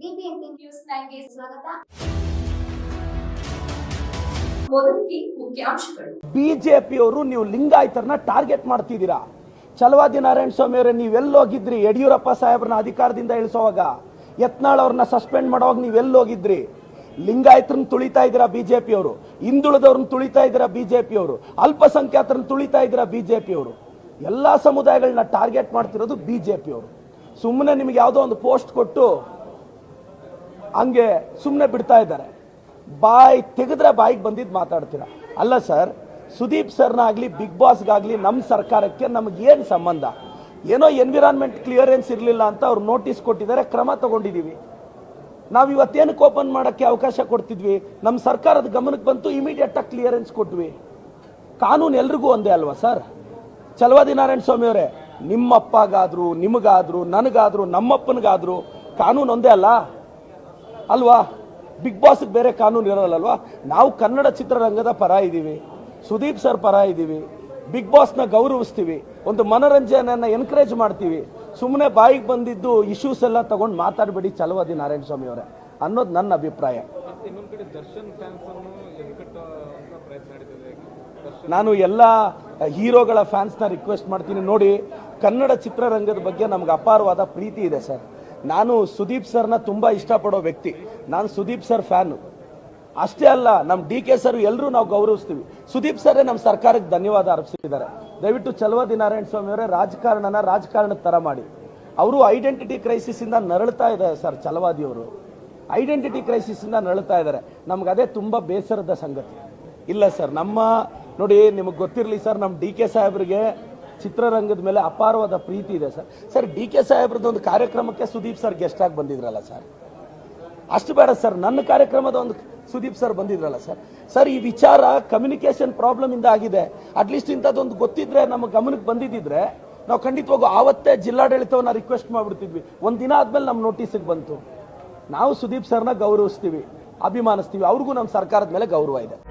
News ಸ್ವಾಗತ. ಬಿಜೆಪಿಯವರು ನೀವು ಲಿಂಗಾಯತರನ್ನ ಟಾರ್ಗೆಟ್ ಮಾಡ್ತಿದ್ದೀರಾ? ಚಲವಾದಿ ನಾರಾಯಣ ಸ್ವಾಮಿ ಅವರೇ ನೀವೆಲ್ಲೋಗಿದ್ರಿ ಯಡಿಯೂರಪ್ಪ ಸಾಹೇಬ್ರನ್ನ ಅಧಿಕಾರದಿಂದ ಇಳಿಸೋವಾಗ. ಯತ್ನಾಳ್ ಅವ್ರನ್ನ ಸಸ್ಪೆಂಡ್ ಮಾಡೋವಾಗ ನೀವೆಲ್ಲೋಗಿದ್ರಿ ಲಿಂಗಾಯತರನ್ನ ತುಳಿತಾ ಇದ್ದೀರಾ ಬಿಜೆಪಿಯವರು ಹಿಂದುಳಿದವ್ರನ್ನ ತುಳಿತಾ ಇದ್ದೀರಾ ಬಿಜೆಪಿಯವರು ಅಲ್ಪಸಂಖ್ಯಾತರನ್ನ ತುಳಿತಾ ಇದ್ದೀರಾ ಬಿಜೆಪಿಯವರು ಎಲ್ಲ ಸಮುದಾಯಗಳನ್ನ ಟಾರ್ಗೆಟ್ ಮಾಡ್ತಿರೋದು ಬಿಜೆಪಿಯವರು ಸುಮ್ಮನೆ ನಿಮಗೆ ಯಾವುದೋ ಒಂದು ಪೋಸ್ಟ್ ಕೊಟ್ಟು ಹಂಗೆ ಸುಮ್ಮನೆ ಬಿಡ್ತಾ ಇದ್ದಾರೆ. ಬಾಯಿ ತೆಗೆದ್ರೆ ಬಾಯಿಗೆ ಬಂದಿದ್ದು ಮಾತಾಡ್ತೀರಾ? ಅಲ್ಲ ಸರ್, ಸುದೀಪ್ ಸರ್ನಾಗಲಿ, ಬಿಗ್ ಬಾಸ್ಗಾಗಲಿ ನಮ್ಮ ಸರ್ಕಾರಕ್ಕೆ ನಮಗೆ ಏನು ಸಂಬಂಧ? ಏನೋ ಎನ್ವಿರಾನ್ಮೆಂಟ್ ಕ್ಲಿಯರೆನ್ಸ್ ಇರಲಿಲ್ಲ ಅಂತ ಅವ್ರು ನೋಟಿಸ್ ಕೊಟ್ಟಿದ್ದಾರೆ, ಕ್ರಮ ತಗೊಂಡಿದ್ದೀವಿ ನಾವು ಇವತ್ತೇನಕ್ಕೆ ಓಪನ್ ಮಾಡೋಕ್ಕೆ ಅವಕಾಶ ಕೊಡ್ತಿದ್ವಿ? ನಮ್ಮ ಸರ್ಕಾರದ ಗಮನಕ್ಕೆ ಬಂತು ಇಮಿಡಿಯೇಟಾಗಿ ಕ್ಲಿಯರೆನ್ಸ್ ಕೊಟ್ವಿ. ಕಾನೂನು ಎಲ್ರಿಗೂ ಒಂದೇ ಅಲ್ವಾ ಸರ್? ಚಲವಾದಿ ನಾರಾಯಣ ಸ್ವಾಮಿ ಅವರೇ, ನಿಮ್ಮಪ್ಪಗಾದ್ರು, ನಿಮಗಾದ್ರು, ನನಗಾದರೂ, ನಮ್ಮಪ್ಪನಿಗಾದರೂ ಕಾನೂನು ಒಂದೇ ಅಲ್ಲ? ಅಲ್ವಾ? ಬಿಗ್ ಬಾಸ್ ಬೇರೆ ಕಾನೂನು ಇರಲ್ಲಲ್ವಾ ನಾವು ಕನ್ನಡ ಚಿತ್ರರಂಗದ ಪರ ಇದ್ದೀವಿ ಸುದೀಪ್ ಸರ್ ಪರ ಇದ್ದೀವಿ ಬಿಗ್ ಬಾಸ್ನ ಗೌರವಿಸ್ತೀವಿ. ಒಂದು ಮನೋರಂಜನೆಯನ್ನು ಎನ್ಕರೇಜ್ ಮಾಡ್ತೀವಿ. ಸುಮ್ಮನೆ ಬಾಯಿಗೆ ಬಂದಿದ್ದು ಇಶ್ಯೂಸ್ ಎಲ್ಲ ತಗೊಂಡು ಮಾತಾಡಬೇಡಿ ಚಲವಾದಿ ನಾರಾಯಣ ಸ್ವಾಮಿ ಅವರೇ ಅನ್ನೋದು ನನ್ನ ಅಭಿಪ್ರಾಯ. ನಾನು ಎಲ್ಲ ಹೀರೋಗಳ ಫ್ಯಾನ್ಸ್ನ ರಿಕ್ವೆಸ್ಟ್ ಮಾಡ್ತೀನಿ. ನೋಡಿ ಕನ್ನಡ ಚಿತ್ರರಂಗದ ಬಗ್ಗೆ ನಮ್ಗೆ ಅಪಾರವಾದ ಪ್ರೀತಿ ಇದೆ ಸರ್. ನಾನು ಸುದೀಪ್ ಸರ್ನ ತುಂಬಾ ಇಷ್ಟಪಡೋ ವ್ಯಕ್ತಿ. ನಾನು ಸುದೀಪ್ ಸರ್ ಫ್ಯಾನು. ಅಷ್ಟೇ ಅಲ್ಲ ನಮ್ಮ ಡಿ ಕೆ ಸರ್ ಎಲ್ಲರೂ ನಾವು ಗೌರವಿಸ್ತೀವಿ. ಸುದೀಪ್ ಸರ್ ನಮ್ಮ ಸರ್ಕಾರಕ್ಕೆ ಧನ್ಯವಾದ ಅರ್ಪಿಸಿದ್ದಾರೆ. ದಯವಿಟ್ಟು ಚಲವಾದಿ ನಾರಾಯಣ ಸ್ವಾಮಿ ಅವರೇ ರಾಜಕಾರಣನ ರಾಜಕಾರಣದ ತರ ಮಾಡಿ. ಅವರು ಐಡೆಂಟಿಟಿ ಕ್ರೈಸಿಸ್ ಇಂದ ನರಳ್ತಾ ಇದ್ದಾರೆ ಸರ್ ಚಲವಾದಿಯವರು ಐಡೆಂಟಿಟಿ ಕ್ರೈಸಿಸ್ ಇಂದ ನರಳ್ತಾ ಇದ್ದಾರೆ. ನಮ್ಗೆ ಅದೇ ತುಂಬಾ ಬೇಸರದ ಸಂಗತಿ. ಇಲ್ಲ ಸರ್, ನಮ್ಮ, ನೋಡಿ, ನಿಮಗೆ ಗೊತ್ತಿರಲಿ ಸರ್ ನಮ್ಮ ಡಿ ಕೆ ಸಾಹೇಬ್ರಿಗೆ ಚಿತ್ರರಂಗದ ಮೇಲೆ ಅಪಾರವಾದ ಪ್ರೀತಿ ಇದೆ ಸರ್. ಸರ್, ಡಿ ಕೆ ಸಾಹೇಬ್ರದ್ದು ಒಂದು ಕಾರ್ಯಕ್ರಮಕ್ಕೆ ಸುದೀಪ್ ಸರ್ ಗೆಸ್ಟ್ ಆಗಿ ಬಂದಿದ್ರಲ್ಲ ಸರ್? ಅಷ್ಟು ಬೇಡ ಸರ್, ನನ್ನ ಕಾರ್ಯಕ್ರಮದ ಒಂದು ಸುದೀಪ್ ಸರ್ ಬಂದಿದ್ರಲ್ಲ ಸರ್. ಸರ್, ಈ ವಿಚಾರ ಕಮ್ಯುನಿಕೇಷನ್ ಪ್ರಾಬ್ಲಮ್ ಇಂದ ಆಗಿದೆ. ಅಟ್ಲೀಸ್ಟ್ ಇಂಥದ್ದೊಂದು ಗೊತ್ತಿದ್ರೆ, ನಮ್ಮ ಗಮನಕ್ಕೆ ಬಂದಿದ್ದಿದ್ರೆ, ನಾವು ಖಂಡಿತವಾಗೂ ಆವತ್ತೇ ಜಿಲ್ಲಾಡಳಿತವನ್ನ ರಿಕ್ವೆಸ್ಟ್ ಮಾಡ್ಬಿಡ್ತಿದ್ವಿ. ಒಂದು ದಿನ ಆದ್ಮೇಲೆ ನಮ್ಮ ನೋಟಿಸಿಗೆ ಬಂತು. ನಾವು ಸುದೀಪ್ ಸರ್ನ ಗೌರವಿಸ್ತೀವಿ, ಅಭಿಮಾನಿಸ್ತೀವಿ. ಅವ್ರಿಗೂ ನಮ್ಮ ಸರ್ಕಾರದ ಮೇಲೆ ಗೌರವ ಇದೆ.